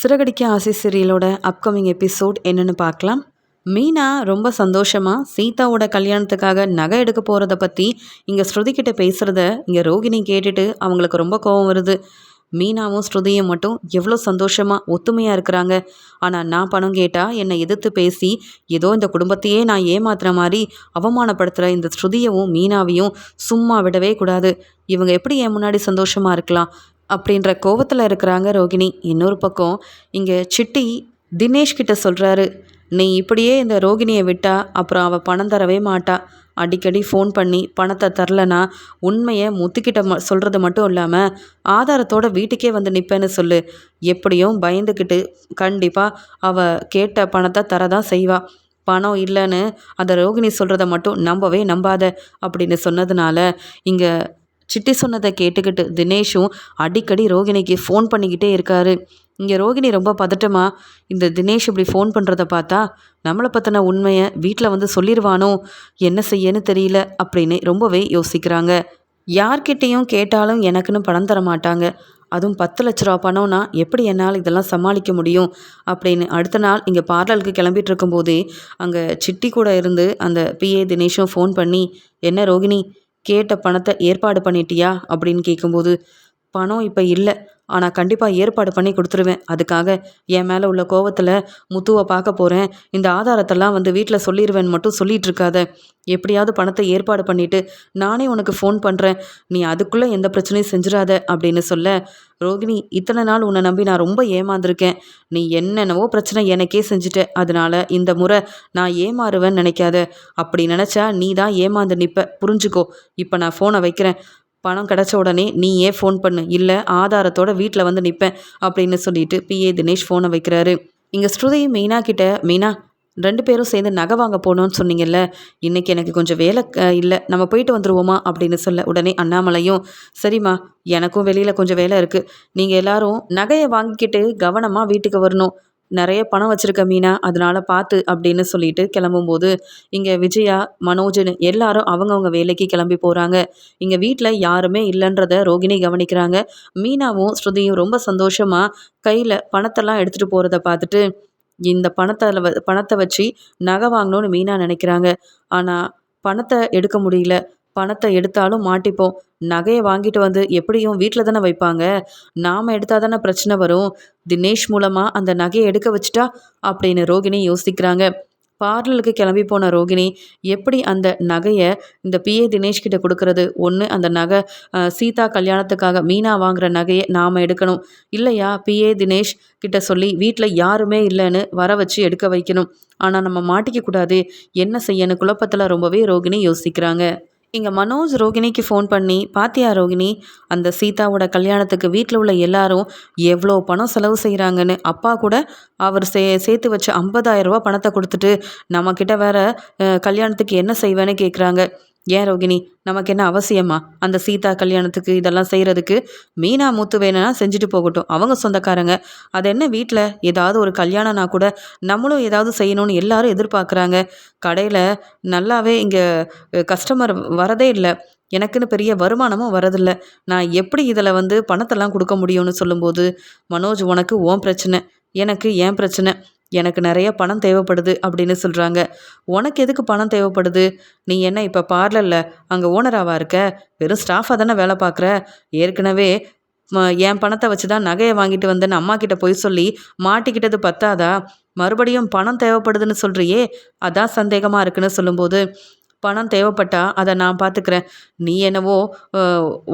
சிறகடிக்க ஆசை சீரியலோட upcoming episode என்னன்னு பார்க்கலாம். மீனா ரொம்ப சந்தோஷமாக சீதாவோட கல்யாணத்துக்காக நகை எடுக்க போகிறத பற்றி இங்கே ஸ்ருதி கிட்ட பேசுகிறத இங்கே ரோகிணி கேட்டுட்டு அவங்களுக்கு ரொம்ப கோபம் வருது. மீனாவும் ஸ்ருதியும் மட்டும் எவ்வளோ சந்தோஷமாக ஒத்துமையாக இருக்கிறாங்க. ஆனால் நான் பணம் கேட்டால் என்னை எதிர்த்து பேசி ஏதோ இந்த குடும்பத்தையே நான் ஏமாத்துற மாதிரி அவமானப்படுத்துகிற இந்த ஸ்ருதியவும் மீனாவையும் சும்மா விடவே கூடாது. இவங்க எப்படி என் முன்னாடி சந்தோஷமாக இருக்கலாம்? அப்படின்ற கோவத்தில் இருக்கிறாங்க ரோகிணி. இன்னொரு பக்கம் இங்கே சிட்டி தினேஷ் கிட்ட சொல்கிறாரு நீ இப்படியே இந்த ரோகிணியை விட்டா அப்புறம் அவள் பணம் தரவே மாட்டா. அடிக்கடி ஃபோன் பண்ணி பணத்தை தரலனா உண்மையை முத்துக்கிட்ட ம சொல்கிறது மட்டும் இல்லாமல் ஆதாரத்தோட வீட்டுக்கே வந்து நிற்பேன்னு சொல்லு. எப்படியும் பயந்துக்கிட்டு கண்டிப்பாக அவள் கேட்ட பணத்தை தரதான் செய்வா. பணம் இல்லைன்னு அந்த ரோகிணி சொல்கிறத மட்டும் நம்பவே நம்பாத. அப்படின்னு சொன்னதுனால இங்கே சிட்டி சொன்னதை கேட்டுக்கிட்டு தினேஷும் அடிக்கடி ரோகிணிக்கு ஃபோன் பண்ணிக்கிட்டே இருக்காரு. இங்கே ரோகிணி ரொம்ப பதட்டமா இந்த தினேஷ் இப்படி ஃபோன் பண்ணுறத பார்த்தா நம்மளை பற்றின உண்மையை வீட்டில் வந்து சொல்லிடுவானோ என்ன செய்யன்னு தெரியல அப்படின்னு ரொம்பவே யோசிக்கிறாங்க. யார்கிட்டேயும் கேட்டாலும் எனக்குன்னு பணம் தர மாட்டாங்க. அதுவும் பத்து லட்ச ரூபா பணம்னா எப்படி என்னால் இதெல்லாம் சமாளிக்க முடியும் அப்படின்னு அடுத்த நாள் இங்கே பார்லருக்கு கிளம்பிட்டு இருக்கும்போதே அங்கே சிட்டி கூட இருந்து அந்த பிஏ தினேஷும் ஃபோன் பண்ணி என்ன ரோகிணி கேட்ட பணத்தை ஏற்பாடு பண்ணிட்டியா? அப்படின்னு கேட்கும்போது பணம் இப்போ இல்லை. ஆனால் கண்டிப்பாக ஏற்பாடு பண்ணி கொடுத்துருவேன். அதுக்காக என் மேலே உள்ள கோவத்தில் முத்துவை பார்க்க போகிறேன் இந்த ஆதாரத்தெல்லாம் வந்து வீட்டில் சொல்லிடுவேன் மட்டும் சொல்லிகிட்டு இருக்காத. எப்படியாவது பணத்தை ஏற்பாடு பண்ணிவிட்டு நானே உனக்கு ஃபோன் பண்ணுறேன் நீ அதுக்குள்ளே எந்த பிரச்சனையும் செஞ்சிடாத அப்படின்னு சொல்ல ரோகிணி இத்தனை நாள் உன்னை நம்பி நான் ரொம்ப ஏமாந்துருக்கேன். நீ என்னென்னவோ பிரச்சனை எனக்கே செஞ்சுட்ட. அதனால இந்த முறை நான் ஏமாறுவேன்னு நினைக்காத. அப்படி நினச்சா நீ தான் ஏமாந்து நிற்ப புரிஞ்சுக்கோ. இப்போ நான் ஃபோனை வைக்கிறேன். பணம் கிடச்ச உடனே நீயே ஃபோன் பண்ணு. இல்லை ஆதாரத்தோட வீட்டில் வந்து நிற்பேன் அப்படின்னு சொல்லிட்டு பிஏ தினேஷ் ஃபோனை வைக்கிறாரு. இங்கே ஸ்ருதி மீனா கிட்ட மீனா ரெண்டு பேரும் சேர்ந்து நகை வாங்க போகணும்னு சொன்னீங்கல்ல இன்றைக்கி எனக்கு கொஞ்சம் வேலை இல்லை நம்ம போயிட்டு வந்துடுவோமா அப்படின்னு சொல்ல உடனே அண்ணாமலையும் சரிம்மா எனக்கும் வெளியில் கொஞ்சம் வேலை இருக்குது நீங்கள் எல்லாரும் நகையை வாங்கிக்கிட்டு கவனமாக வீட்டுக்கு வரணும். நிறைய பணம் வச்சுருக்க மீனா அதனால் பார்த்து அப்படின்னு சொல்லிட்டு கிளம்பும்போது இங்கே விஜயா மனோஜன் எல்லாரும் அவங்கவுங்க வேலைக்கு கிளம்பி போகிறாங்க இங்கே வீட்டில் யாருமே இல்லைன்றத ரோகிணி கவனிக்கிறாங்க. மீனாவும் ஸ்ருதியும் ரொம்ப சந்தோஷமாக கையில் பணத்தெல்லாம் எடுத்துகிட்டு போகிறத பார்த்துட்டு இந்த பணத்தை பணத்தை வச்சு நகை வாங்கணும்னு மீனா நினைக்கிறாங்க. ஆனால் பணத்தை எடுக்க முடியல. பணத்தை எடுத்தாலும் மாட்டிப்போம். நகையை வாங்கிட்டு வந்து எப்படியும் வீட்டில் தானே வைப்பாங்க? நாம் எடுத்தால் தானே பிரச்சனை வரும். தினேஷ் மூலமாக அந்த நகையை எடுக்க வச்சுட்டா? அப்படின்னு ரோகிணி யோசிக்கிறாங்க. பார்லருக்கு கிளம்பி போன ரோகிணி எப்படி அந்த நகையை இந்த பிஏ தினேஷ் கிட்ட கொடுக்கறது? ஒன்று அந்த நகை சீதா கல்யாணத்துக்காக மீனா வாங்குற நகையை நாம் எடுக்கணும். இல்லையா? பிஏ தினேஷ் கிட்ட சொல்லி வீட்டில் யாருமே இல்லைன்னு வர வச்சு எடுக்க வைக்கணும். ஆனால் நம்ம மாட்டிக்க கூடாது. என்ன செய்யணும்? குழப்பத்தில் ரொம்பவே ரோகிணி யோசிக்கிறாங்க. இங்கே மனோஜ் ரோகிணிக்கு ஃபோன் பண்ணி பாத்தியா ரோகிணி அந்த சீதாவோட கல்யாணத்துக்கு வீட்டில் உள்ள எல்லாரும் எவ்வளோ பணம் செலவு செய்கிறாங்கன்னு அப்பா கூட அவர் சே சேர்த்து வச்ச ஐம்பதாயிரரூபா பணத்தை கொடுத்துட்டு நம்மக்கிட்ட வேற கல்யாணத்துக்கு என்ன செய்வேன்னு கேட்குறாங்க ஏன் ரோகிணி? நமக்கு என்ன அவசியமா? அந்த சீதா கல்யாணத்துக்கு இதெல்லாம் செய்கிறதுக்கு மீனா மூத்து வேணும்னா செஞ்சுட்டு போகட்டும். அவங்க சொந்தக்காரங்க. அது என்ன வீட்டில் ஏதாவது ஒரு கல்யாணம்னா கூட நம்மளும் ஏதாவது செய்யணும்னு எல்லாரும் எதிர்பார்க்குறாங்க. கடையில் நல்லாவே இங்கே கஸ்டமர் வரதே இல்லை. எனக்குன்னு பெரிய வருமானமும் வரதில்லை. நான் எப்படி இதில் வந்து பணத்தெல்லாம் கொடுக்க முடியும்னு சொல்லும்போது மனோஜ் உனக்கு ஓன் பிரச்சனை. எனக்கு ஏன் பிரச்சனை. எனக்கு நிறைய பணம் தேவைப்படுது அப்படின்னு சொல்கிறாங்க உனக்கு எதுக்கு பணம் தேவைப்படுது? நீ என்ன இப்போ பார்லரில் அங்கே ஓனராவாக இருக்க? வெறும் ஸ்டாஃபாக தானே வேலை பார்க்குற? ஏற்கனவே என் பணத்தை வச்சு தான் நகையை வாங்கிட்டு வந்தேன்னு அம்மா கிட்ட போய் சொல்லி மாட்டிக்கிட்டது பத்தாதா? மறுபடியும் பணம் தேவைப்படுதுன்னு சொல்கிறியே அதான் சந்தேகமாக இருக்குன்னு சொல்லும்போது பணம் தேவைப்பட்டா அதை நான் பார்த்துக்கிறேன். நீ என்னவோ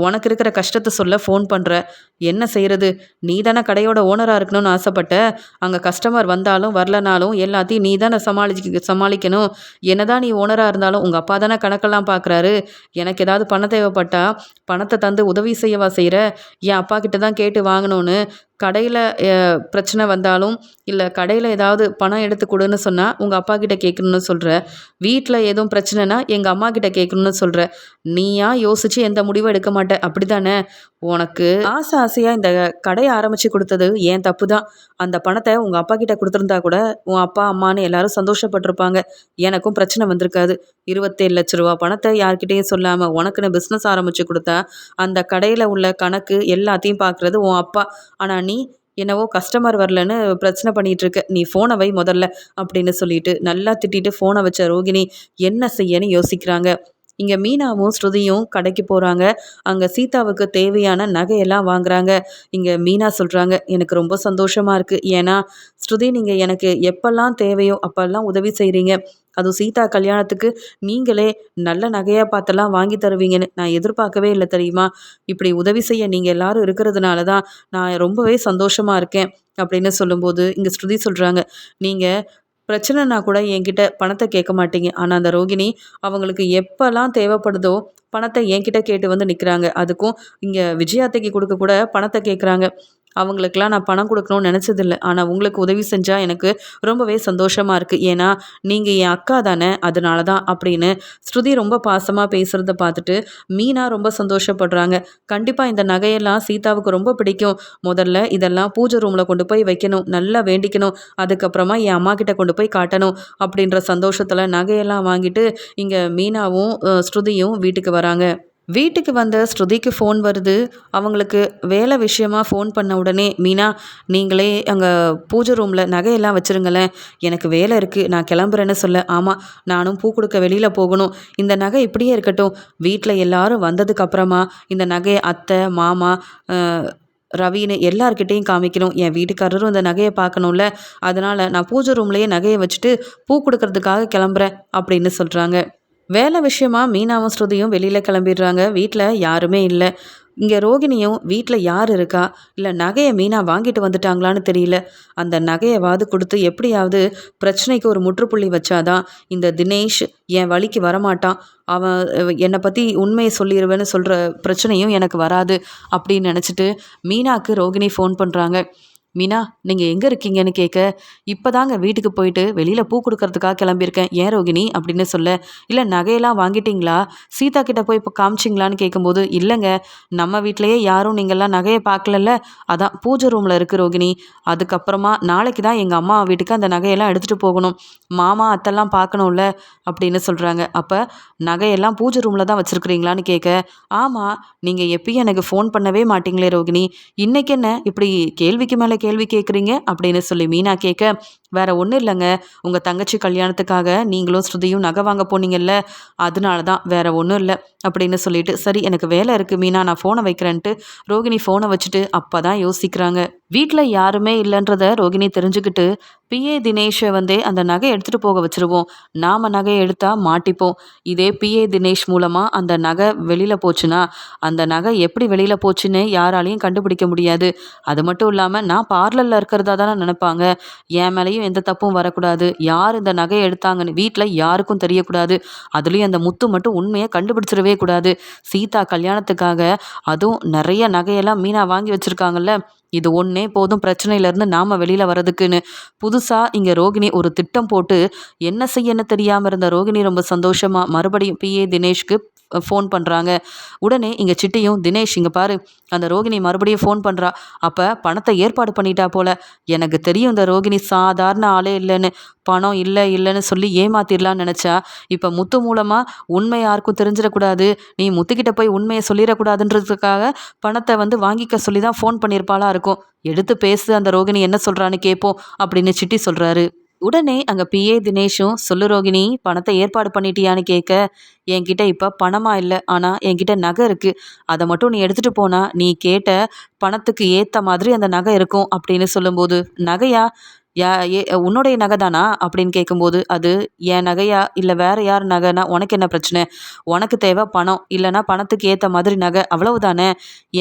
உனக்கு இருக்கிற கஷ்டத்தை சொல்ல ஃபோன் பண்ணுற என்ன செய்கிறது நீ தானே கடையோட ஓனராக இருக்கணும்னு ஆசைப்பட்ட. அங்கே கஸ்டமர் வந்தாலும் வரலனாலும் எல்லாத்தையும் நீ தானே சமாளிச்சு சமாளிக்கணும். என்னதான் நீ ஓனராக இருந்தாலும் உங்கள் அப்பா தானே கணக்கெல்லாம் பார்க்குறாரு எனக்கு ஏதாவது பணம் தேவைப்பட்டா பணத்தை தந்து உதவி செய்யவா செய்கிற என் அப்பா கிட்ட தான் கேட்டு வாங்கணும்னு. கடையில் பிரச்சனை வந்தாலும் இல்லை கடையில் ஏதாவது பணம் எடுத்து கொடுன்னு சொன்னால் உங்கள் அப்பா கிட்ட கேட்கணுன்னு சொல்கிற வீட்டில் எதுவும் பிரச்சனைனா எங்கள் அம்மா கிட்ட கேட்கணுன்னு சொல்கிற நீயா யோசித்து எந்த முடிவும் எடுக்க மாட்டேன் அப்படி தானே உனக்கு ஆசை ஆசையாக இந்த கடையை ஆரம்பித்து கொடுத்தது ஏன் தப்பு தான் அந்த பணத்தை உங்கள் அப்பா கிட்ட கொடுத்துருந்தா கூட உன் அப்பா அம்மானு எல்லாரும் சந்தோஷப்பட்டிருப்பாங்க. எனக்கும் பிரச்சனை வந்திருக்காது. இருபத்தேழு லட்ச ரூபா பணத்தை யார்கிட்டையும் சொல்லாமல் உனக்குன்னு பிஸ்னஸ் ஆரம்பித்து கொடுத்தா அந்த கடையில் உள்ள கணக்கு எல்லாத்தையும் பார்க்குறது உன் அப்பா. ஆனால் நீ என்னவோ கஸ்டமர் வரலன்னு பிரச்சனை பண்ணிகிட்டு இருக்க. நீ ஃபோனை வை முதல்ல அப்படின்னு சொல்லிட்டு நல்லா திட்டிட்டு ஃபோனை வச்ச ரோகிணி என்ன செய்யன்னு யோசிக்கிறாங்க. இங்கே மீனாவும் ஸ்ருதியும் கடைக்கு போகிறாங்க அங்கே சீதாவுக்கு தேவையான நகையெல்லாம் வாங்குறாங்க. இங்கே மீனா சொல்கிறாங்க எனக்கு ரொம்ப சந்தோஷமாக இருக்குது ஏன்னா ஸ்ருதி நீங்கள் எனக்கு எப்பெல்லாம் தேவையோ அப்போல்லாம் உதவி செய்கிறீங்க அதுவும் சீதா கல்யாணத்துக்கு நீங்களே நல்ல நகையாக பார்த்தெல்லாம் வாங்கி தருவீங்கன்னு நான் எதிர்பார்க்கவே இல்லை தெரியுமா? இப்படி உதவி செய்ய நீங்கள் எல்லாரும் இருக்கிறதுனால தான் நான் ரொம்பவே சந்தோஷமாக இருக்கேன். அப்படின்னு சொல்லும்போது இங்கே ஸ்ருதி சொல்கிறாங்க நீங்கள் பிரச்சனைனா கூட என்கிட்ட பணத்தை கேட்க மாட்டீங்க. ஆனால் அந்த ரோகிணி அவங்களுக்கு எப்போல்லாம் தேவைப்படுதோ பணத்தை என்கிட்ட கேட்டு வந்து நிற்கிறாங்க அதுக்கும் இங்கே விஜயாத்தைக்கு கொடுக்க கூட பணத்தை கேட்குறாங்க. அவங்களுக்கெல்லாம் நான் பணம் கொடுக்கணும்னு நினச்சதில்ல. ஆனால் உங்களுக்கு உதவி செஞ்சால் எனக்கு ரொம்பவே சந்தோஷமாக இருக்குது ஏன்னா நீங்கள் என் அக்கா தானே அதனால தான் அப்படின்னு ஸ்ருதி ரொம்ப பாசமாக பேசுகிறத பார்த்துட்டு மீனா ரொம்ப சந்தோஷப்படுறாங்க. கண்டிப்பாக இந்த நகையெல்லாம் சீதாவுக்கு ரொம்ப பிடிக்கும். முதல்ல இதெல்லாம் பூஜை ரூமில் கொண்டு போய் வைக்கணும். நல்லா வேண்டிக்கணும். அதுக்கப்புறமா என் அம்மா கிட்ட கொண்டு போய் காட்டணும் அப்படின்ற சந்தோஷத்தில் நகையெல்லாம் வாங்கிட்டு இங்கே மீனாவும் ஸ்ருதியும் வீட்டுக்கு வராங்க. வீட்டுக்கு வந்த ஸ்ருதிக்கு ஃபோன் வருது. அவங்களுக்கு வேலை விஷயமா ஃபோன் பண்ண உடனே மீனா நீங்களே அங்கே பூஜை ரூமில் நகையெல்லாம் வச்சுருங்களேன். எனக்கு வேலை இருக்குது நான் கிளம்புறேன்னு சொல்ல. ஆமாம் நானும் பூ கொடுக்க வெளியில் போகணும். இந்த நகை இப்படியே இருக்கட்டும். வீட்டில் எல்லாரும் வந்ததுக்கப்புறமா இந்த நகையை அத்தை மாமா ரவின்னு எல்லார்கிட்டேயும் காமிக்கணும். என் வீட்டுக்காரரும் இந்த நகையை பார்க்கணும்ல. அதனால் நான் பூஜை ரூம்லேயே நகையை வச்சுட்டு பூ கொடுக்கறதுக்காக கிளம்புறேன். அப்படின்னு சொல்கிறாங்க வேலை விஷயமா மீனாவும் ஸ்ருதியும் வெளியில் கிளம்பிடுறாங்க. வீட்டில் யாருமே இல்லை. இங்கே ரோகிணியும் வீட்டில் யார் இருக்கா? இல்லை நகையை மீனா வாங்கிட்டு வந்துட்டாங்களான்னு தெரியல. அந்த நகையவாது கொடுத்து எப்படியாவது பிரச்சனைக்கு ஒரு முற்றுப்புள்ளி வச்சாதான் இந்த தினேஷ் என் வழிக்கு வரமாட்டான். அவன் என்னை பற்றி உண்மையை சொல்லிடுவேன்னு சொல்கிற பிரச்சனையும் எனக்கு வராது அப்படின்னு நினச்சிட்டு மீனாவுக்கு ரோகிணி ஃபோன் பண்ணுறாங்க மீனா நீங்கள் எங்கே இருக்கீங்கன்னு கேட்க இப்போ தாங்க வீட்டுக்கு போயிட்டு வெளியில் பூ கொடுக்கறதுக்காக கிளம்பியிருக்கேன். ஏன் ரோகிணி அப்படின்னு சொல்ல. இல்லை நகையெல்லாம் வாங்கிட்டீங்களா? சீதா கிட்ட போய் இப்போ காமிச்சிங்களான்னு கேட்கும்போது இல்லைங்க. நம்ம வீட்டிலையே யாரும் நீங்கள்லாம் நகையை பார்க்கலல்ல. அதான் பூஜை ரூமில் இருக்குது ரோகிணி. அதுக்கப்புறமா நாளைக்கு தான் எங்கள் அம்மா வீட்டுக்கு அந்த நகையெல்லாம் எடுத்துகிட்டு போகணும். மாமா அத்தெல்லாம் பார்க்கணும்ல அப்படின்னு சொல்கிறாங்க அப்போ நகையெல்லாம் பூஜை ரூமில் தான் வச்சுருக்குறீங்களான்னு கேட்க ஆமாம் நீங்கள் எப்பயும் எனக்கு ஃபோன் பண்ணவே மாட்டீங்களே ரோகிணி. இன்றைக்கி என்ன? இப்படி கேள்விக்கு மேலே கேள்வி கேட்குறீங்க அப்படின்னு சொல்லி மீனா கேட்க வேற ஒன்றும் இல்லைங்க. உங்கள் தங்கச்சி கல்யாணத்துக்காக நீங்களும் ஸ்ருதியும் நகை வாங்க போனீங்கல்ல அதனால தான் வேற ஒன்றும் இல்லை அப்படின்னு சொல்லிட்டு சரி எனக்கு வேலை இருக்குது மீனா நான் ஃபோனை வைக்கிறேன்ட்டு ரோகிணி ஃபோனை வச்சுட்டு அப்போ தான் யோசிக்கிறாங்க. வீட்டில் யாருமே இல்லைன்றத ரோகிணி தெரிஞ்சுக்கிட்டு பிஏ தினேஷை வந்தே அந்த நகை எடுத்துகிட்டு போக வச்சுருவோம். நாம் நகையை எடுத்தால் மாட்டிப்போம். இதே பிஏ தினேஷ் மூலமாக அந்த நகை வெளியில் போச்சுன்னா அந்த நகை எப்படி வெளியில் போச்சுன்னு யாராலையும் கண்டுபிடிக்க முடியாது. அது மட்டும் இல்லாமல் நான் பார்லரில் இருக்கிறதா தானே நினைப்பாங்க. என் மேலேயும் எந்த தப்பும் வரக்கூடாது. யார் இந்த நகையை எடுத்தாங்கன்னு வீட்டில் யாருக்கும் தெரியக்கூடாது. அதுலேயும் அந்த முத்து மட்டும் உண்மையை கண்டுபிடிச்சிடவே கூடாது. சீதா கல்யாணத்துக்காக அதுவும் நிறைய நகையெல்லாம் மீனா வாங்கி வச்சுருக்காங்கல்ல. இது ஒன்றே போதும் பிரச்சனையிலேருந்து நாம் வெளியில் வரதுக்குன்னு புதுசாக இங்கே ரோகிணி ஒரு திட்டம் போட்டு என்ன செய்யன்னு தெரியாமல் இருந்த ரோகிணி ரொம்ப சந்தோஷமாக மறுபடியும் பிஏ தினேஷ்க்கு ஃபோன் பண்ணுறாங்க உடனே இங்கே சிட்டியும் தினேஷ் இங்கே பாரு அந்த ரோகிணி மறுபடியும் ஃபோன் பண்ணுறா அப்போ பணத்தை ஏற்பாடு பண்ணிட்டா போல. எனக்கு தெரியும் இந்த ரோகிணி சாதாரண ஆளே இல்லைன்னு. பணம் இல்லை இல்லைன்னு சொல்லி ஏமாத்திடலான்னு நினச்சா. இப்போ முத்து மூலமாக உண்மை யாருக்கும் தெரிஞ்சிடக்கூடாது. நீ முத்துக்கிட்ட போய் உண்மையை சொல்லிடக்கூடாதுன்றதுக்காக பணத்தை வந்து வாங்கிக்க சொல்லி தான் ஃபோன் பண்ணியிருப்பாளா இருக்கும். எடுத்து பேசு அந்த ரோகிணி என்ன சொல்கிறான்னு கேட்போம் அப்படின்னு சிட்டி சொல்கிறாரு உடனே அங்கே பிஏ தினேஷும் சொல்லு ரோகிணி பணத்தை ஏற்பாடு பண்ணிட்டியான்னு கேட்க என்கிட்ட இப்போ பணமாக இல்லை. ஆனால் என்கிட்ட நகை இருக்குது அதை மட்டும் நீ எடுத்துகிட்டு போனால் நீ கேட்ட பணத்துக்கு ஏற்ற மாதிரி அந்த நகை இருக்கும் அப்படின்னு சொல்லும்போது நகையா? யா ஏ உன்னுடைய நகை தானா? அப்படின்னு கேட்கும்போது அது என் நகையா? இல்லை வேறு யார் நகைனா உனக்கு என்ன பிரச்சனை? உனக்கு தேவை பணம். இல்லைனா பணத்துக்கு ஏற்ற மாதிரி நகை அவ்வளவுதானே?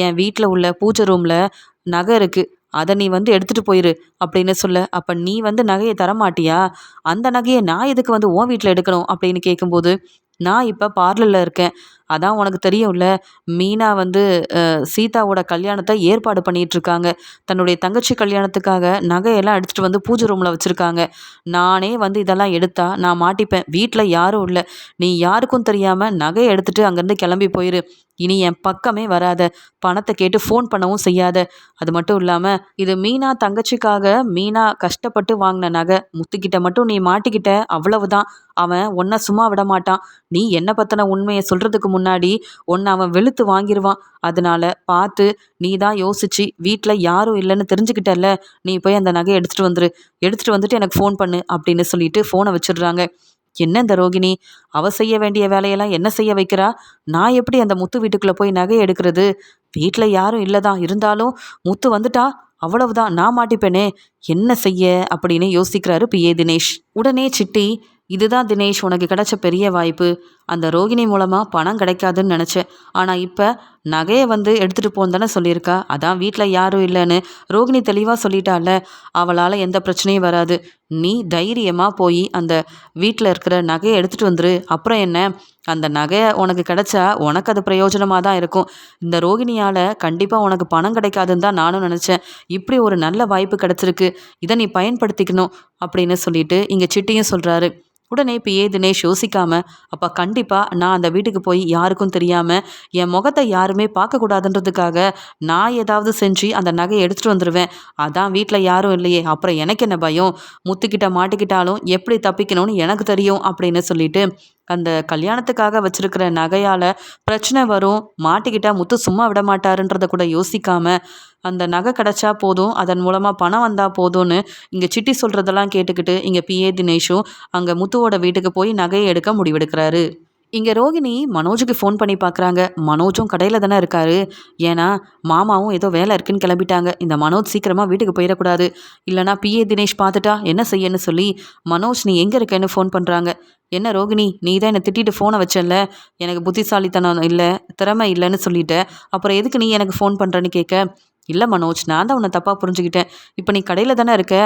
என் வீட்டில் உள்ள பூஜை ரூமில் நகை இருக்குது அதை நீ வந்து எடுத்துகிட்டு போயிரு அப்படின்னு சொல்ல. அப்போ நீ வந்து நகையை தரமாட்டியா? அந்த நகையை நான் எதுக்கு வந்து உன் வீட்டில் எடுக்கணும் அப்படின்னு கேட்கும்போது நான் இப்போ பார்லரில் இருக்கேன். அதான் உனக்கு தெரியும்ல மீனா வந்து சீதாவோட கல்யாணத்தை ஏற்பாடு பண்ணிகிட்ருக்காங்க தன்னுடைய தங்கச்சி கல்யாணத்துக்காக நகையெல்லாம் எடுத்துகிட்டு வந்து பூஜை ரூமில் வச்சுருக்காங்க. நானே வந்து இதெல்லாம் எடுத்தா நான் மாட்டிப்பேன். வீட்டில் யாரும் இல்லை. நீ யாருக்கும் தெரியாமல் நகையை எடுத்துகிட்டு அங்கேருந்து கிளம்பி போயிரு. இனி என் பக்கமே வராத. பணத்தை கேட்டு ஃபோன் பண்ணவும் செய்யாத. அது மட்டும் இல்லாமல் இது மீனா தங்கச்சிக்காக மீனா கஷ்டப்பட்டு வாங்கின நகை. முத்துக்கிட்ட மட்டும் நீ மாட்டிக்கிட்ட. அவ்வளவுதான். அவன் உன்னை சும்மா விட மாட்டான். நீ என்ன பற்றின உண்மையை சொல்கிறதுக்கு முன்னாடி ஒன்று அவன் வெளுத்து வாங்கிடுவான் அதனால பார்த்து நீ தான் யோசிச்சு வீட்டில் யாரும் இல்லைன்னு தெரிஞ்சுக்கிட்டல்ல. நீ போய் அந்த நகையை எடுத்துகிட்டு வந்துரு. எடுத்துகிட்டு வந்துட்டு எனக்கு ஃபோன் பண்ணு அப்படின்னு சொல்லிட்டு ஃபோனை வச்சிடுறாங்க. என்ன இந்த ரோகிணி? அவ செய்ய வேண்டிய வேலையெல்லாம் என்ன செய்ய வைக்கிறா? நான் எப்படி அந்த முத்து வீட்டுக்குள்ளே போய் நகை எடுக்கிறது? வீட்டில் யாரும் இல்லை தான் இருந்தாலும் முத்து வந்துட்டா? அவ்வளவுதான். நான் மாட்டிப்பேனே. என்ன செய்ய? அப்படின்னு யோசிக்கிறாரு பிஏ தினேஷ். உடனே சிட்டி இதுதான் தினேஷ் உனக்கு கிடைச்ச பெரிய வாய்ப்பு. அந்த ரோகிணி மூலமாக பணம் கிடைக்காதுன்னு நினச்சேன். ஆனால் இப்போ நகையை வந்து எடுத்துகிட்டு போன்னு தானே சொல்லியிருக்கா. அதான் வீட்டில் யாரும் இல்லைன்னு ரோகிணி தெளிவாக சொல்லிட்டால அவளால் எந்த பிரச்சனையும் வராது. நீ தைரியமாக போய் அந்த வீட்டில் இருக்கிற நகையை எடுத்துகிட்டு வந்துரு. அப்புறம் என்ன? அந்த நகையை உனக்கு கிடைச்சா உனக்கு அது பிரயோஜனமாக தான் இருக்கும். இந்த ரோகிணியால் கண்டிப்பாக உனக்கு பணம் கிடைக்காதுன்னு தான் நானும் நினச்சேன். இப்படி ஒரு நல்ல வாய்ப்பு கிடச்சிருக்கு. இதை நீ பயன்படுத்திக்கணும் அப்படின்னு சொல்லிட்டு இங்கே சிட்டியும் சொல்கிறாரு உடனே இப்போ தினேஷ் யோசிக்காம அப்போ கண்டிப்பாக நான் அந்த வீட்டுக்கு போய் யாருக்கும் தெரியாமல் என் முகத்தை யாருமே பார்க்கக்கூடாதுன்றதுக்காக நான் ஏதாவது செஞ்சு அந்த நகையை எடுத்துகிட்டு வந்துடுவேன் அதான் வீட்டில் யாரும் இல்லையே அப்புறம் எனக்கு என்ன பயம்? முத்துக்கிட்ட மாட்டிக்கிட்டாலும் எப்படி தப்பிக்கணும்னு எனக்கு தெரியும் அப்படின்னு சொல்லிட்டு அந்த கல்யாணத்துக்காக வச்சிருக்கிற நகையால் பிரச்சனை வரும் மாட்டிக்கிட்டா முத்து சும்மா விட மாட்டாருன்றதை கூட யோசிக்காம அந்த நகை கிடச்சா போதும் அதன் மூலமாக பணம் வந்தால் போதும்னு இங்கே சிட்டி சொல்கிறதெல்லாம் கேட்டுக்கிட்டு இங்கே பிஏ தினேஷும் அங்கே முத்துவோட வீட்டுக்கு போய் நகையை எடுக்க முடிவெடுக்கிறாரு. இங்கே ரோகிணி மனோஜுக்கு ஃபோன் பண்ணி பார்க்குறாங்க மனோஜும் கடையில் தானே இருக்காரு. ஏன்னா மாமாவும் ஏதோ வேலை இருக்குன்னு கிளம்பிட்டாங்க. இந்த மனோஜ் சீக்கிரமாக வீட்டுக்கு போயிடக்கூடாது. இல்லைனா பிஏ தினேஷ் பார்த்துட்டா என்ன செய்யன்னு சொல்லி மனோஜ் நீ எங்கே இருக்கேன்னு ஃபோன் பண்ணுறாங்க என்ன ரோகிணி நீ தான் என்னை திட்டிட்டு ஃபோனை வச்சல எனக்கு புத்திசாலித்தனம் இல்லை திறமை இல்லைன்னு சொல்லிட்ட. அப்புறம் எதுக்கு நீ எனக்கு ஃபோன் பண்ணுறேன்னு கேட்க? இல்லை மனோஜ் நான் தான் உன்னை தப்பாக புரிஞ்சுக்கிட்டேன். இப்போ நீ கடையில் தானே இருக்க?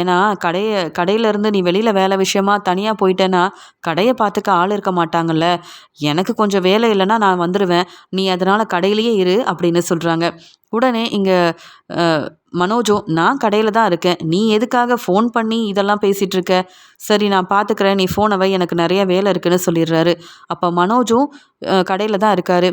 ஏன்னா கடையை கடையிலேருந்து நீ வெளியில் வேலை விஷயமா தனியாக போயிட்டேன்னா கடையை பார்த்துக்க ஆள் இருக்க மாட்டாங்கல்ல. எனக்கு கொஞ்சம் வேலை இல்லைன்னா நான் வந்துடுவேன் நீ அதனால் கடையிலேயே இரு அப்படின்னு சொல்கிறாங்க உடனே இங்கே மனோஜும் நான் கடையில் தான் இருக்கேன். நீ எதுக்காக ஃபோன் பண்ணி இதெல்லாம் பேசிகிட்டு இருக்க? சரி நான் பார்த்துக்கிறேன் நீ ஃபோனை வை. எனக்கு நிறைய வேலை இருக்குன்னு சொல்லிடுறாரு. அப்போ மனோஜும் கடையில் தான் இருக்கார்.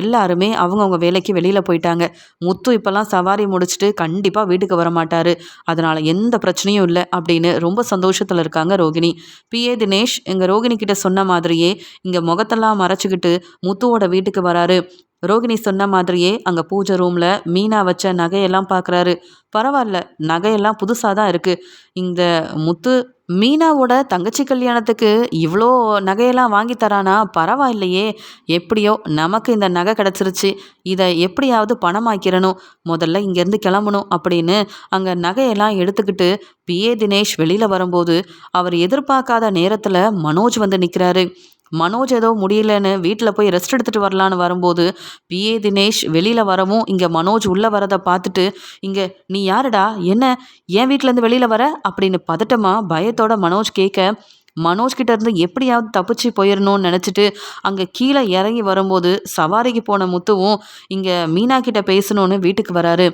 எல்லாருமே அவங்கவுங்க வேலைக்கு வெளியில் போயிட்டாங்க. முத்து இப்போல்லாம் சவாரி முடிச்சுட்டு கண்டிப்பாக வீட்டுக்கு வர மாட்டார் அதனால் எந்த பிரச்சனையும் இல்லை அப்படின்னு ரொம்ப சந்தோஷத்தில் இருக்காங்க ரோகிணி. பிஏ தினேஷ் எங்கள் ரோகிணி கிட்ட சொன்ன மாதிரியே இங்கே முகத்தெல்லாம் மறைச்சிக்கிட்டு முத்துவோட வீட்டுக்கு வராரு. ரோகிணி சொன்ன மாதிரியே அங்கே பூஜை ரூமில் மீனா வச்ச நகையெல்லாம் பார்க்குறாரு பரவாயில்ல நகையெல்லாம் புதுசாக தான் இருக்குது இந்த முத்து மீனாவோட தங்கச்சி கல்யாணத்துக்கு இவ்வளோ நகையெல்லாம் வாங்கி தரானா? பரவாயில்லையே. எப்படியோ நமக்கு இந்த நகை கிடச்சிருச்சு. இதை எப்படியாவது பணமாக்கிறணும் முதல்ல இங்கேருந்து கிளம்பணும் அப்படின்னு அங்கே நகையெல்லாம் எடுத்துக்கிட்டு பிஏ தினேஷ் வெளியில் வரும்போது அவர் எதிர்பார்க்காத நேரத்தில் மனோஜ் வந்து நிற்கிறாரு மனோஜ் ஏதோ முடியலன்னு வீட்டில் போய் ரெஸ்ட் எடுத்துகிட்டு வரலான்னு வரும்போது பிஏ தினேஷ் வெளியில் வரவும் இங்கே மனோஜ் உள்ளே வரதை பார்த்துட்டு இங்கே நீ யாருடா? என்ன? என் வீட்டிலேருந்து வெளியில் வர? அப்படின்னு பதட்டமாக பயத்தோட மனோஜ் கேட்க மனோஜ் கிட்ட இருந்து எப்படியாவது தப்பிச்சு போயிடணும்னு நினச்சிட்டு அங்கே கீழே இறங்கி வரும்போது சவாரிக்கு போன முத்துவும் இங்கே மீனா கிட்ட பேசணும்னு வீட்டுக்கு வராரு.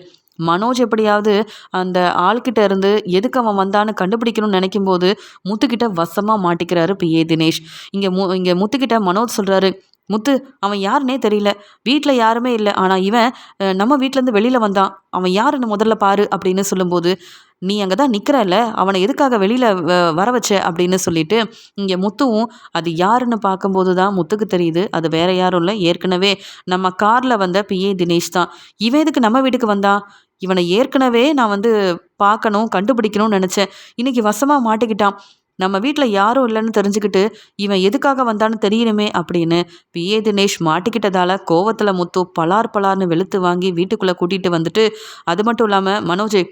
மனோஜ் எப்படியாவது அந்த ஆள்கிட்ட இருந்து எதுக்கு அவன் வந்தான்னு கண்டுபிடிக்கணும்னு நினைக்கும் போது முத்துக்கிட்ட வசமாக மாட்டிக்கிறாரு பி ஏ தினேஷ். இங்கே மு இங்கே முத்துக்கிட்ட மனோஜ் சொல்கிறாரு முத்து அவன் யாருன்னே தெரியல. வீட்டில் யாருமே இல்லை. ஆனால் இவன் நம்ம வீட்டிலேருந்து வெளியில் வந்தான். அவன் யாருன்னு முதல்ல பாரு அப்படின்னு சொல்லும்போது நீ அங்கே தான் நிற்கிறல்ல அவனை எதுக்காக வெளியில் வர வச்ச? அப்படின்னு சொல்லிட்டு இங்கே முத்துவும் அது யாருன்னு பார்க்கும்போது தான் முத்துக்கு தெரியுது. அது வேற யாரும் இல்லை. ஏற்கனவே நம்ம காரில் வந்த பிஏ தினேஷ் தான். இவன் எதுக்கு நம்ம வீட்டுக்கு வந்தான்? இவனை ஏற்கனவே நான் வந்து பார்க்கணும் கண்டுபிடிக்கணும்னு நினச்சேன். இன்னைக்கு வசமாக மாட்டிக்கிட்டான். நம்ம வீட்டில் யாரும் இல்லைன்னு தெரிஞ்சுக்கிட்டு இவன் எதுக்காக வந்தான்னு தெரியணுமே அப்படின்னு பிஏ தினேஷ் மாட்டிக்கிட்டதால கோவத்தில் முத்து பலார் பலார்னு வெளுத்து வாங்கி வீட்டுக்குள்ளே கூட்டிகிட்டு வந்துட்டு அது மட்டும் இல்லாமல் மனோஜே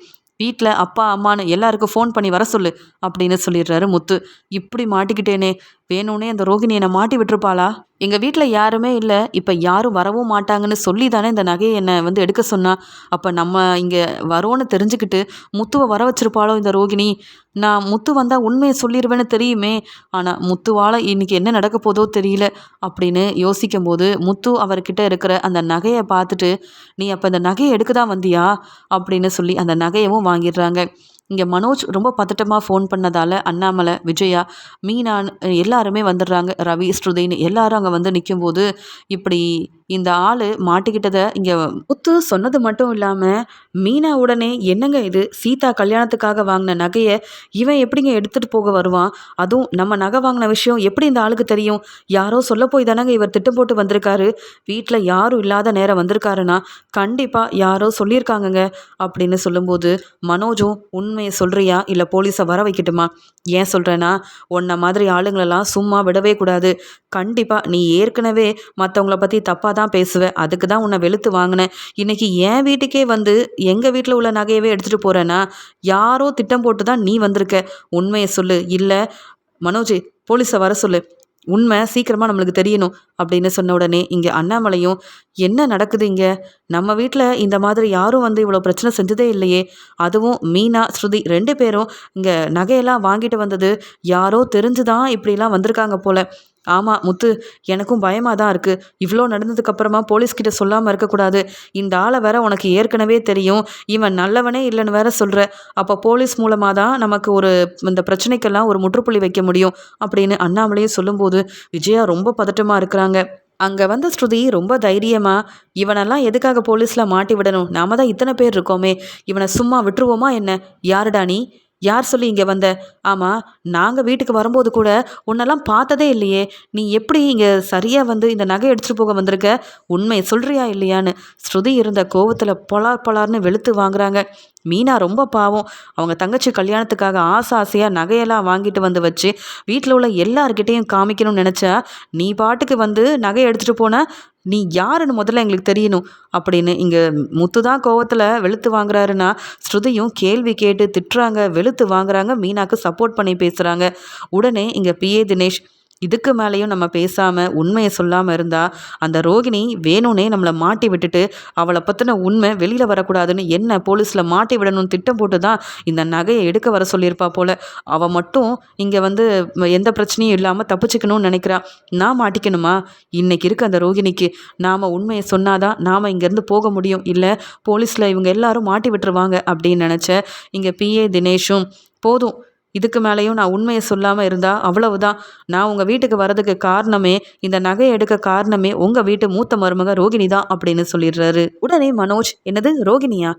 வீட்டில் அப்பா அம்மான்னு எல்லாருக்கும் ஃபோன் பண்ணி வர சொல்லு அப்படின்னு சொல்லிடுறாரு முத்து. இப்படி மாட்டிக்கிட்டேனே வேணும்னே அந்த ரோகிணி என்னை மாட்டி விட்டுருப்பாளா? எங்கள் வீட்டில் யாருமே இல்லை. இப்போ யாரும் வரவும் மாட்டாங்கன்னு சொல்லி தானே இந்த நகையை என்னை வந்து எடுக்க சொன்னா. அப்போ நம்ம இங்கே வரோன்னு தெரிஞ்சுக்கிட்டு முத்துவை வர வச்சிருப்பாளோ இந்த ரோகிணி? நான் முத்து வந்தால் உண்மையை சொல்லிடுவேன்னு தெரியுமே. ஆனால் முத்துவால் இன்றைக்கி என்ன நடக்க போதோ தெரியல அப்படின்னு யோசிக்கும் போது முத்து அவர்கிட்ட இருக்கிற அந்த நகையை பார்த்துட்டு நீ அப்போ இந்த நகையை எடுக்க தான் வந்தியா? அப்படின்னு சொல்லி அந்த நகையவும் வாங்கிடுறாங்க. இங்கே மனோஜ் ரொம்ப பதட்டமாக ஃபோன் பண்ணதால் அண்ணாமலை விஜயா மீனான் எல்லாருமே வந்துடுறாங்க. ரவி ஸ்ருதின்னு எல்லாரும் அங்கே வந்து நிற்கும்போது இப்படி இந்த ஆள் மாட்டிக்கிட்டதை இங்கே முத்து சொன்னது மட்டும் இல்லாமல் மீனா உடனே என்னங்க இது? சீதா கல்யாணத்துக்காக வாங்கின நகையை இவன் எப்படிங்க எடுத்துகிட்டு போக வருவான்? அதுவும் நம்ம நகை வாங்கின விஷயம் எப்படி இந்த ஆளுக்கு தெரியும்? யாரோ சொல்ல போய் தானங்க இவர் திட்டம் போட்டு வந்திருக்காரு. வீட்டில் யாரும் இல்லாத நேரம் வந்திருக்காருன்னா கண்டிப்பாக யாரோ சொல்லியிருக்காங்கங்க அப்படின்னு சொல்லும்போது மனோஜும் உண்மையை சொல்கிறியா இல்லை போலீஸை வர வைக்கட்டுமா? ஏன் சொல்கிறேன்னா உன்னை மாதிரி ஆளுங்களெல்லாம் சும்மா விடவே கூடாது. கண்டிப்பாக நீ ஏற்கனவே மற்றவங்கள பற்றி தப்பாக தான் பேசுவேன். அதுக்கு தான் உன்னை வெளுத்து வாங்கினேன். இன்றைக்கி என் வீட்டுக்கே வந்து எங்கள் வீட்டில் உள்ள நகையவே எடுத்துகிட்டு போகிறேன்னா யாரோ திட்டம் போட்டு தான் நீ வந்திருக்க. உண்மையை சொல்லு. இல்லை மனோஜ் போலீஸை வர சொல்லு. உண்மை சீக்கிரமாக நம்மளுக்கு தெரியணும் அப்படின்னு சொன்ன உடனே இங்கே அண்ணாமலையும் என்ன நடக்குது இங்கே? நம்ம வீட்டில் இந்த மாதிரி யாரும் வந்து இவ்வளோ பிரச்சனை செஞ்சதே இல்லையே. அதுவும் மீனா ஸ்ருதி ரெண்டு பேரும் இங்கே நகையெல்லாம் வாங்கிட்டு வந்தது யாரோ தெரிஞ்சு தான் இப்படிலாம் வந்திருக்காங்க போல். ஆமாம் முத்து எனக்கும் பயமாக தான் இருக்குது இவ்வளோ நடந்ததுக்கப்புறமா போலீஸ்கிட்ட சொல்லாமல் இருக்கக்கூடாது. இந்த ஆளை வேற உனக்கு ஏற்கனவே தெரியும். இவன் நல்லவனே இல்லைன்னு வேற சொல்கிற அப்போ போலீஸ் மூலமாக தான் நமக்கு ஒரு இந்த பிரச்சனைக்கெல்லாம் ஒரு முற்றுப்புள்ளி வைக்க முடியும் அப்படின்னு அண்ணாமலையும் சொல்லும்போது விஜயா ரொம்ப பதட்டமாக இருக்கிறாங்க. அங்கே வந்த ஸ்ருதி ரொம்ப தைரியமாக இவனெல்லாம் எதுக்காக போலீஸில் மாட்டி விடணும்? நாம தான் இத்தனை பேர் இருக்கோமே. இவனை சும்மா விட்டுருவோமா என்ன? யாருடா நீ? யார் சொல்லி இங்கே வந்த? ஆமாம் நாங்கள் வீட்டுக்கு வரும்போது கூட உன்னெல்லாம் பார்த்ததே இல்லையே. நீ எப்படி இங்கே சரியாக வந்து இந்த நகை எடுத்துகிட்டு போக வந்திருக்க? உண்மை சொல்கிறியா இல்லையான்னு. ஸ்ருதி இருந்த கோவத்தில் பொலார் பொலார்னு வெளுத்து வாங்குறாங்க. மீனா ரொம்ப பாவம். அவங்க தங்கச்சி கல்யாணத்துக்காக ஆசை ஆசையாக நகையெல்லாம் வாங்கிட்டு வந்து வச்சு வீட்டில் உள்ள எல்லாருக்கிட்டேயும் காமிக்கணும்னு நினச்சா நீ பாட்டுக்கு வந்து நகை எடுத்துகிட்டு போன நீ யாருன்னு முதல்ல எங்களுக்கு தெரியணும். அப்படின்னு இங்கே முத்து தான் கோவத்தில் வெளுத்து வாங்குறாருன்னா ஸ்ருதியும் கேள்வி கேட்டு திட்டுறாங்க வெளுத்து வாங்குறாங்க மீனாக்கு சப்போர்ட் பண்ணி பேசுகிறாங்க உடனே இங்கே பிஏ தினேஷ் இதுக்கு மேலேயும் நம்ம பேசாமல் உண்மையை சொல்லாமல் இருந்தால் அந்த ரோகிணி வேணும்னே நம்மளை மாட்டி விட்டுட்டு அவளை பற்றின உண்மை வெளியில் வரக்கூடாதுன்னு என்ன போலீஸில் மாட்டி விடணும்னு திட்டம் போட்டு தான் இந்த நகையை எடுக்க வர சொல்லியிருப்பா போல். அவள் மட்டும் இங்கே வந்து எந்த பிரச்சனையும் இல்லாமல் தப்பிச்சுக்கணும்னு நினைக்கிறா. நான் மாட்டிக்கணுமா? இன்றைக்கி இருக்க அந்த ரோகிணிக்கு. நாம் உண்மையை சொன்னாதான் நாம் இங்கேருந்து போக முடியும். இல்லை போலீஸில் இவங்க எல்லாரும் மாட்டி விட்டுருவாங்க அப்படின்னு நினச்ச இங்கே பிஏ தினேஷும் போதும். இதுக்கு மேலேயும் நான் உண்மையை சொல்லாமல் இருந்தால் அவ்வளவுதான். நான் உங்கள் வீட்டுக்கு வரதுக்கு காரணமே இந்த நகையை எடுக்க காரணமே உங்கள் வீட்டு மூத்த மருமக ரோகிணி தான் அப்படின்னு சொல்லிடுறாரு. உடனே மனோஜ் என்னது ரோகிணியா?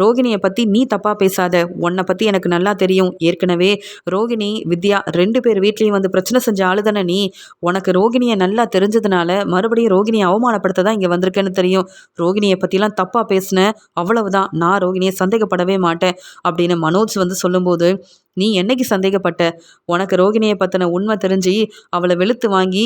ரோகிணியை பற்றி நீ தப்பாக பேசாத. உன்னை பற்றி எனக்கு நல்லா தெரியும். ஏற்கனவே ரோகிணி வித்யா ரெண்டு பேர் வீட்லேயும் வந்து பிரச்சனை செஞ்ச ஆளு தானே நீ? உனக்கு ரோகிணியை நல்லா தெரிஞ்சதுனால மறுபடியும் ரோகிணியை அவமானப்படுத்த தான் இங்கே வந்திருக்கேன்னு தெரியும். ரோகிணியை பற்றிலாம் தப்பாக பேசினேன் அவ்வளவுதான். நான் ரோகிணியை சந்தேகப்படவே மாட்டேன் அப்படின்னு மனோஜ் வந்து சொல்லும்போது நீ என்னைக்கு சந்தேகப்பட்ட? உனக்கு ரோகிணியை பற்றின உண்மை தெரிஞ்சு அவளை வெளுத்து வாங்கி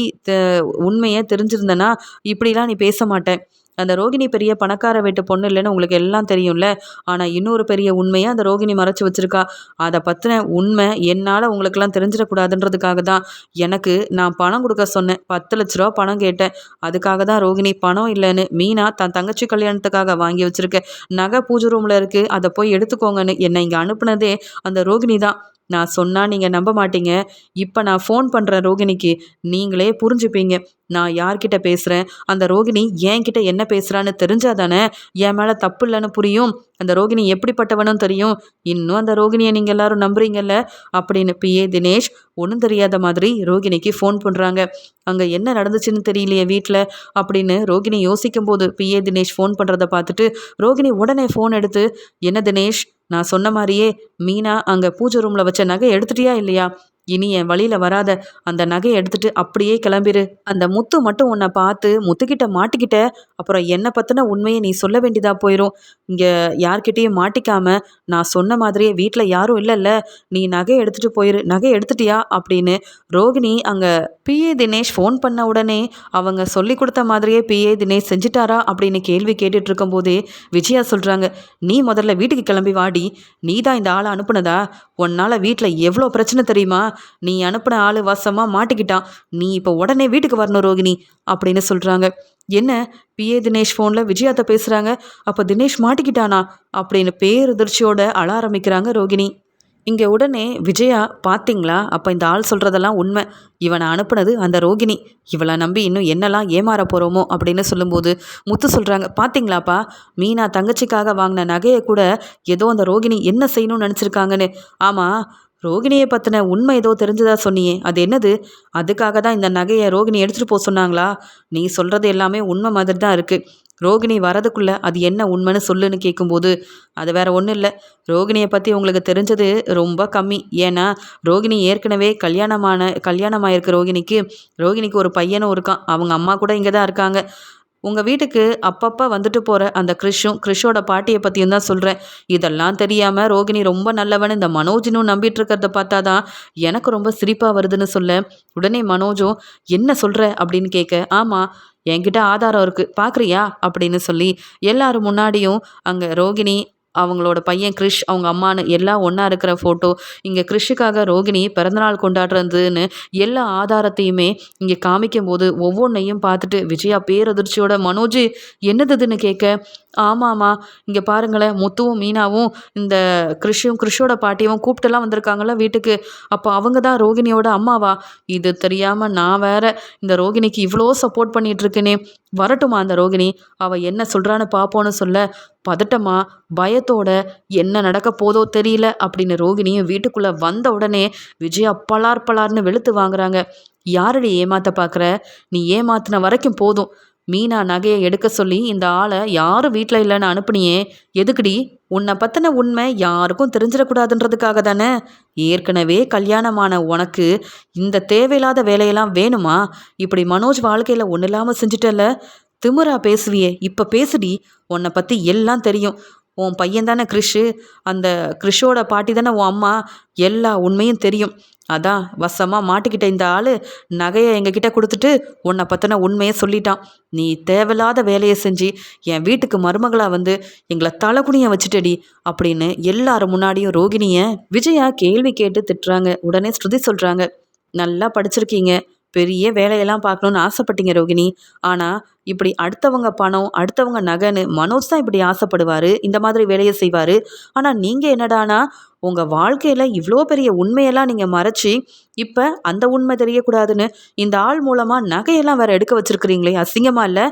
உண்மையை தெரிஞ்சிருந்தனா? இப்படிலாம் நீ பேச மாட்டேன். அந்த ரோகிணி பெரிய பணக்கார வீட்டு பொண்ணு இல்லைன்னு உங்களுக்கு எல்லாம் தெரியும்ல. ஆனால் இன்னொரு பெரிய உண்மையை அந்த ரோகிணி மறைச்சி வச்சிருக்கா. அதை பற்றின உண்மை என்னால் உங்களுக்கெல்லாம் தெரிஞ்சிடக்கூடாதுன்றதுக்காக தான். எனக்கு நான் பணம் கொடுக்க சொன்னேன். பத்து லட்ச ரூபா பணம் கேட்டேன். அதுக்காக தான் ரோகிணி பணம் இல்லைன்னு மீனா தன் தங்கச்சி கல்யாணத்துக்காக வாங்கி வச்சிருக்க. நகை பூஜை ரூமில் இருக்குது அதை போய் எடுத்துக்கோங்கன்னு என்னை இங்கே அனுப்புனதே அந்த ரோகிணி தான். நான் சொன்னால் நீங்கள் நம்ப மாட்டீங்க. இப்போ நான் ஃபோன் பண்ணுறேன் ரோகிணிக்கு. நீங்களே புரிஞ்சுப்பீங்க. நான் யார்கிட்ட பேசுகிறேன் அந்த ரோகிணி என்கிட்ட என்ன பேசுகிறான்னு தெரிஞ்சால் தானே என் மேலே தப்பு இல்லைன்னு புரியும். அந்த ரோகிணி எப்படிப்பட்டவனும் தெரியும். இன்னும் அந்த ரோகிணியை நீங்கள் எல்லாரும் நம்புறீங்கல்ல? அப்படின்னு பிஏ தினேஷ் ஒன்றும் தெரியாத மாதிரி ரோகிணிக்கு ஃபோன் பண்ணுறாங்க அங்கே என்ன நடந்துச்சுன்னு தெரியலையே வீட்டில் அப்படின்னு ரோகிணி யோசிக்கும் போது பிஏ தினேஷ் ஃபோன் பண்ணுறதை பார்த்துட்டு ரோகிணி உடனே ஃபோன் எடுத்து என்ன தினேஷ் நான் சொன்ன மாதிரியே மீனா அங்கே பூஜை ரூமில் வச்ச நகை எடுத்துட்டியா இல்லையா? இனி என் வழியில் வராத அந்த நகையை எடுத்துட்டு அப்படியே கிளம்பிரு. அந்த முத்து மட்டும் உன்னை பார்த்து முத்துக்கிட்ட மாட்டிக்கிட்ட அப்புறம் என்னை பற்றின உண்மையை நீ சொல்ல வேண்டியதாக போயிடும் இங்கே யார்கிட்டேயும் மாட்டிக்காம நான் சொன்ன மாதிரியே வீட்டில் யாரும் இல்லைல்ல நீ நகை எடுத்துகிட்டு போயிரு. நகை எடுத்துட்டியா? அப்படின்னு ரோகிணி அங்கே பிஏ தினேஷ் ஃபோன் பண்ண உடனே அவங்க சொல்லி கொடுத்த மாதிரியே பிஏ தினேஷ் செஞ்சிட்டாரா? அப்படின்னு கேள்வி கேட்டுட்டு இருக்கும்போதே விஜயா சொல்கிறாங்க நீ முதல்ல வீட்டுக்கு கிளம்பி வாடி. நீ தான் இந்த ஆளை அனுப்புனதா? உன்னால் வீட்டில் எவ்வளோ பிரச்சனை தெரியுமா? நீ அனுப்பின ஆள் வசமாக மாட்டிக்கிட்டான். நீ இப்போ உடனே வீட்டுக்கு வரணும் ரோகிணி அப்படின்னு சொல்கிறாங்க என்ன? பிஏ தினேஷ் ஃபோனில் விஜயாத்த பேசுகிறாங்க அப்போ தினேஷ் மாட்டிக்கிட்டானா? அப்படின்னு பேருதிர்ச்சியோட அழ ஆரம்பிக்கிறாங்க ரோகிணி. இங்கே உடனே விஜயா பார்த்தீங்களா அப்போ இந்த ஆள் சொல்கிறதெல்லாம் உண்மை. இவனை அனுப்புனது அந்த ரோகிணி. இவளை நம்பி இன்னும் என்னெல்லாம் ஏமாற போகிறோமோ அப்படின்னு சொல்லும்போது முத்து சொல்கிறாங்க பார்த்தீங்களாப்பா மீனா தங்கச்சிக்காக வாங்கின நகையை கூட ஏதோ அந்த ரோகிணி என்ன செய்யணும்னு நினச்சிருக்காங்கன்னு. ஆமாம் ரோகிணியை பற்றின உண்மை ஏதோ தெரிஞ்சதா சொன்னியே. அது என்னது? அதுக்காக தான் இந்த நகையை ரோகிணி எடுத்துகிட்டு போக சொன்னாங்களா? நீ சொல்கிறது எல்லாமே உண்மை மாதிரி தான் இருக்குது ரோகிணி வரதுக்குள்ளே அது என்ன உண்மைன்னு சொல்லுன்னு கேட்கும்போது அது வேற ஒன்றும் இல்லை. ரோகிணியை பற்றி உங்களுக்கு தெரிஞ்சது ரொம்ப கம்மி. ஏன்னா ரோகிணி ஏற்கனவே கல்யாணமான கல்யாணமாயிருக்க ரோகிணிக்கு ரோகிணிக்கு ஒரு பையனும் இருக்கான். அவங்க அம்மா கூட இங்கே தான் இருக்காங்க. உங்கள் வீட்டுக்கு அப்பப்போ வந்துட்டு போகிற அந்த கிறிஷும் கிறிஷோட பாட்டியை பற்றியும் தான் சொல்கிறேன் இதெல்லாம் தெரியாமல் ரோகிணி ரொம்ப நல்லவன் இந்த மனோஜினும் நம்பிட்டு இருக்கிறத பார்த்தா தான் எனக்கு ரொம்ப சிரிப்பாக வருதுன்னு சொல்ல உடனே மனோஜும் என்ன சொல்கிற அப்படின்னு கேட்க ஆமாம் என்கிட்ட ஆதாரம் இருக்குது பார்க்குறியா அப்படின்னு சொல்லி எல்லாரும் முன்னாடியும் அங்கே ரோகிணி அவங்களோட பையன் கிறிஷ் அவங்க அம்மானு எல்லாம் ஒன்றா இருக்கிற ஃபோட்டோ இங்கே கிறிஷுக்காக ரோகிணி பிறந்தநாள் கொண்டாடுறதுன்னு எல்லா ஆதாரத்தையுமே இங்கே காமிக்கும் போது ஒவ்வொன்றையும் பார்த்துட்டு விஜயா பேரதிர்ச்சியோட மனோஜ் என்னதுன்னு கேட்க ஆமாம்மா. இங்கே பாருங்களேன் முத்துவும் மீனாவும் இந்த கிறிஷும் கிறிஷோட பாட்டியும் கூப்பிட்டுலாம் வந்திருக்காங்களா வீட்டுக்கு. அப்போ அவங்க தான் ரோகிணியோட அம்மாவா? இது தெரியாமல் நான் வேற இந்த ரோகிணிக்கு இவ்வளோ சப்போர்ட் பண்ணிட்டு இருக்கேனே வரட்டுமா அந்த ரோகிணி அவள் என்ன சொல்கிறான்னு பார்ப்போன்னு சொல்ல. பதட்டமா பயத்தோட என்ன நடக்க போதோ தெரியல அப்படின்னு ரோகிணியும் வீட்டுக்குள்ளே வந்த உடனே விஜயா பலார் பலார்னு வெளுத்து வாங்குறாங்க. யாரடி ஏமாத்த பார்க்குற நீ ஏமாத்தின வரைக்கும் போதும். மீனா நகையை எடுக்க சொல்லி இந்த ஆளை யாரும் வீட்டில் இல்லைன்னு அனுப்புனியே. எதுக்குடி? உன்னை பற்றின உண்மை யாருக்கும் தெரிஞ்சிடக்கூடாதுன்றதுக்காக தானே? ஏற்கனவே கல்யாணமான உனக்கு இந்த தேவையில்லாத வேலையெல்லாம் வேணுமா? இப்படி மனோஜ் வாழ்க்கையில் ஒன்றும் இல்லாமல் செஞ்சுட்டல திமுறா பேசுவியே இப்போ பேசுடி. உன்னை பற்றி எல்லாம் தெரியும். உன் பையன் தானே கிறிஷு அந்த கிறிஷோட பாட்டி தானே உன் அம்மா? எல்லா உண்மையும் தெரியும். அதான் வசமாக மாட்டிக்கிட்ட இந்த ஆள் நகையை எங்ககிட்ட கொடுத்துட்டு உன்னை பற்றின உண்மையை சொல்லிட்டான். நீ தேவையில்லாத வேலையை செஞ்சு என் வீட்டுக்கு மருமகளாக வந்து எங்களை தலைக்குனிய வச்சுட்டடி அப்படின்னு எல்லாரும் முன்னாடியும் ரோகிணியை விஜயா கேள்வி கேட்டு திட்டுறாங்க. உடனே ஸ்ருதி சொல்கிறாங்க நல்லா படிச்சிருக்கீங்க. பெரிய வேலையெல்லாம் பார்க்கணுன்னு ஆசைப்பட்டீங்க ரோகிணி. ஆனால் இப்படி அடுத்தவங்க பணம் அடுத்தவங்க நகைன்னு மனோஜ் தான் இப்படி ஆசைப்படுவார் இந்த மாதிரி வேலையை செய்வார். ஆனால் நீங்கள் என்னடானா உங்கள் வாழ்க்கையில் இவ்வளோ பெரிய உண்மையெல்லாம் நீங்கள் மறைச்சி இப்போ அந்த உண்மை தெரியக்கூடாதுன்னு இந்த ஆள் மூலமாக நகையெல்லாம் வேறு எடுக்க வச்சுருக்கிறீங்களே அசிங்கமாக இல்லை?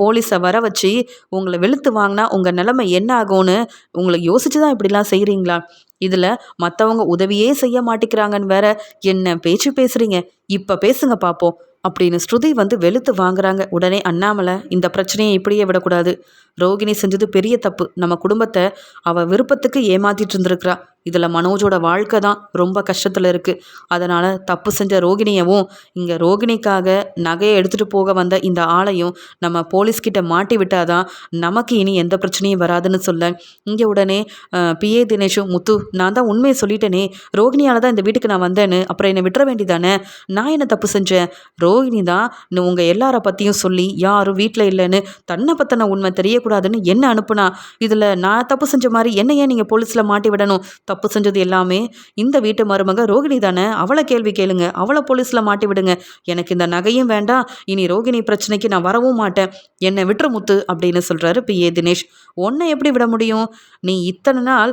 போலீஸை வர வச்சு உங்களை வெளுத்து வாங்கினா உங்கள் நிலைமை என்ன ஆகும்னு உங்களை யோசிச்சு தான் இப்படிலாம் செய்கிறீங்களா இதில் மற்றவங்க உதவியே செய்ய மாட்டேங்கிறாங்கன்னு வேற என்ன பேச்சு பேசுகிறீங்க இப்போ பேசுங்க பார்ப்போம் அப்படின்னு ஸ்ருதி வந்து வெளுத்து வாங்குறாங்க. உடனே அண்ணாமலை இந்த பிரச்சனையை இப்படியே விடக்கூடாது. ரோகிணி செஞ்சது பெரிய தப்பு. நம்ம குடும்பத்தை அவள் விருப்பத்துக்கு ஏமாத்திட்டு இருந்திருக்கிறா. இதில் மனோஜோட வாழ்க்கை தான் ரொம்ப கஷ்டத்தில் இருக்குது அதனால் தப்பு செஞ்ச ரோகிணியவும் இங்கே ரோகிணிக்காக நகையை எடுத்துகிட்டு போக வந்த இந்த ஆளையும் நம்ம போலீஸ்கிட்ட மாட்டி விட்டாதான் நமக்கு இனி எந்த பிரச்சனையும் வராதுன்னு சொல்ல. இங்கே உடனே பிஏ தினேஷும் முத்து நான் தான் உண்மையை சொல்லிட்டேனே. ரோகிணியால் தான் இந்த வீட்டுக்கு நான் வந்தேன்னு அப்புறம் என்னை விட்டுற வேண்டிதானே நான் என்ன தப்பு செஞ்சேன்? ரோகிணி தான் உங்கள் எல்லார பற்றியும் சொல்லி யாரும் வீட்டில் இல்லைன்னு தன்னை பற்றின உண்மை தெரியக்கூடாதுன்னு என்ன அனுப்புனா? இதில் நான் தப்பு செஞ்ச மாதிரி என்ன ஏன் நீங்கள் போலீஸில் மாட்டி விடணும்? தப்பு செஞ்சது எல்லாமே இந்த வீட்டு மருமக ரோகிணி தானே? அவளை கேள்வி கேளுங்க. அவளை போலீஸில் மாட்டி விடுங்க. எனக்கு இந்த நகையும் வேண்டாம். இனி ரோகிணி பிரச்சனைக்கு நான் வரவும் மாட்டேன். என்னை விட்டுருமுத்து அப்படின்னு சொல்கிறாரு பி. ஏ. தினேஷ். உன்னை எப்படி விட முடியும்? நீ இத்தனை நாள்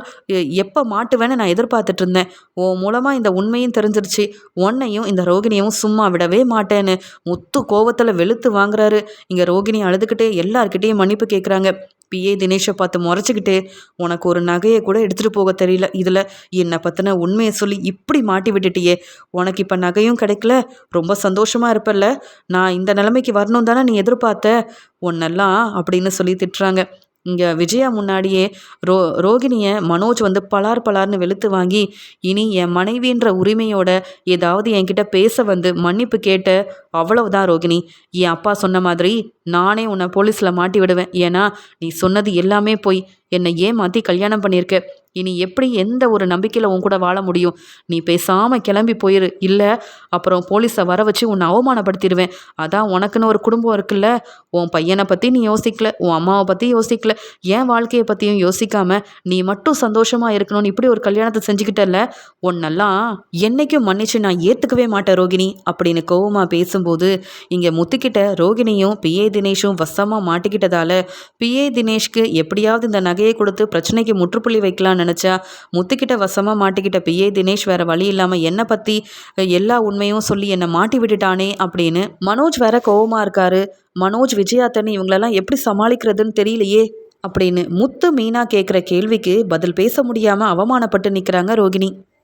எப்போ மாட்டுவேன்னு நான் எதிர்பார்த்துட்டு இருந்தேன். உன் மூலமாக இந்த உண்மையும் தெரிஞ்சிருச்சு. உன்னையும் இந்த ரோகிணியும் சும்மா விடவே மாட்டேன்னு. முத்து கோவத்தில் வெளுத்து வாங்குறாரு. இங்கே ரோகிணி அழுதுகிட்டே எல்லார்கிட்டேயும் மன்னிப்பு கேட்குறாங்க பிஏ தினேஷை பார்த்து முறைச்சிக்கிட்டு உனக்கு ஒரு நகையை கூட எடுத்துகிட்டு போக தெரியல. இதில் என்னை பற்றின உண்மையை சொல்லி இப்படி மாட்டி விட்டுட்டியே. உனக்கு இப்போ நகையும் கிடைக்கல. ரொம்ப சந்தோஷமாக இருப்பல்ல. நான் இந்த நிலைமைக்கு வரணும் தானே நீ எதிர்பார்த்த. உன்னெல்லாம் அப்படின்னு சொல்லி திட்டுறாங்க. இங்கே விஜயா முன்னாடியே ரோ ரோகிணியை மனோஜ் வந்து பலார் பலார்னு வெளுத்து வாங்கி இனி என் மனைவின்ற உரிமையோட ஏதாவது என்கிட்ட பேச வந்து மன்னிப்பு கேட்ட அவ்வளவுதான் ரோகிணி. என் அப்பா சொன்ன மாதிரி நானே உன்னை போலீஸில் மாட்டி விடுவேன். ஏன்னா நீ சொன்னது எல்லாமே போய் என்னை ஏமாற்றி கல்யாணம் பண்ணியிருக்க. இனி எப்படி எந்த ஒரு நம்பிக்கையில் உன் கூட வாழ முடியும்? நீ பேசாமல் கிளம்பி போயிரு. இல்லை அப்புறம் போலீஸை வர வச்சு உன்னை அவமானப்படுத்திடுவேன் அதான் உனக்குன்னு ஒரு குடும்பம் இருக்குல்ல? உன் பையனை பற்றி நீ யோசிக்கல. உன் அம்மாவை பற்றி யோசிக்கல. என் வாழ்க்கையை பற்றியும் யோசிக்காம நீ மட்டும் சந்தோஷமாக இருக்கணும்னு இப்படி ஒரு கல்யாணத்தை செஞ்சுக்கிட்டல உன்னெல்லாம் என்னைக்கும் மன்னிச்சு நான் ஏற்றுக்கவே மாட்டேன் ரோகிணி. அப்படின்னு கோவமாக பேசும்போது இங்கே முத்துக்கிட்ட ரோகிணியும் பிஏ தினேஷும் வசமாக மாட்டிக்கிட்டதால பிஏ தினேஷ்க்கு எப்படியாவது இந்த நகையை கொடுத்து பிரச்சனைக்கு முற்றுப்புள்ளி வைக்கலான்னு நினச்சா முத்துக்கிட்ட வசமாக மாட்டிக்கிட்ட பிஏ தினேஷ் வேற வழி இல்லாமல் என்னை பற்றி எல்லா உண்மையும் சொல்லி என்னை மாட்டி விட்டுட்டானே அப்படின்னு மனோஜ் வேற கோவமாக இருக்காரு. மனோஜ் விஜயாத்தன் இவங்களெல்லாம் எப்படி சமாளிக்கிறதுன்னு தெரியலையே அப்படின்னு முத்து மீனா கேட்குற கேள்விக்கு பதில் பேச முடியாமல் அவமானப்பட்டு நிற்கிறாங்க ரோகிணி.